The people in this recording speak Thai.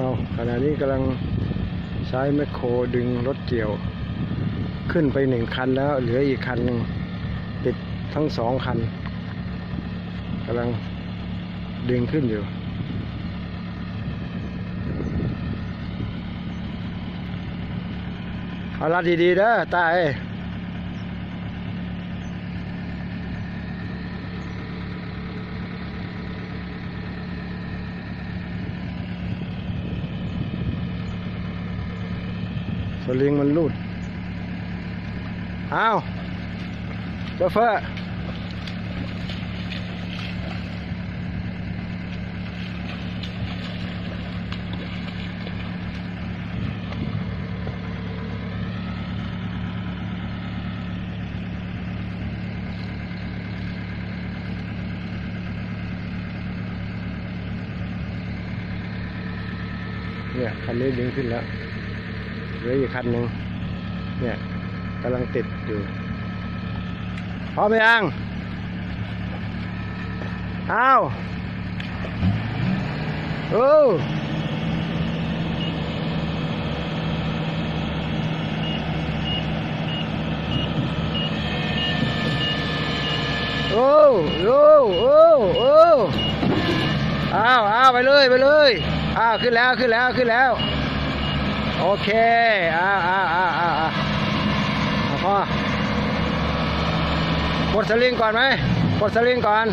เอาขณะนี้กำลังใช้แมคโครดึงรถเกี่ยว ขึ้นไปหนึ่งคันแล้วเหลืออีกคันหนึ่งติดทั้งสองคันกำลังดึงขึ้นอยู่เอาลัดดีๆเด้อตาเอ้ สลิงมันรูดเอาโชเฟอร์เนี่ยคันนี้ดึงขึ้นแล้ว หลืออีกคันหนึ่งเนี่ยกำลังติดอยู่พร้อมยังอ้าวโอ้โอ้โอ้โอ้โอ้อ้าวอ้าวไปเลย ไปเลย อ้าว ขึ้นแล้ว ขึ้นแล้ว ขึ้นแล้ว โอเคอ่าอ่าอ่าอ่าพ่อาพอกดสลิงก่อนไหมกดสลิงก่อน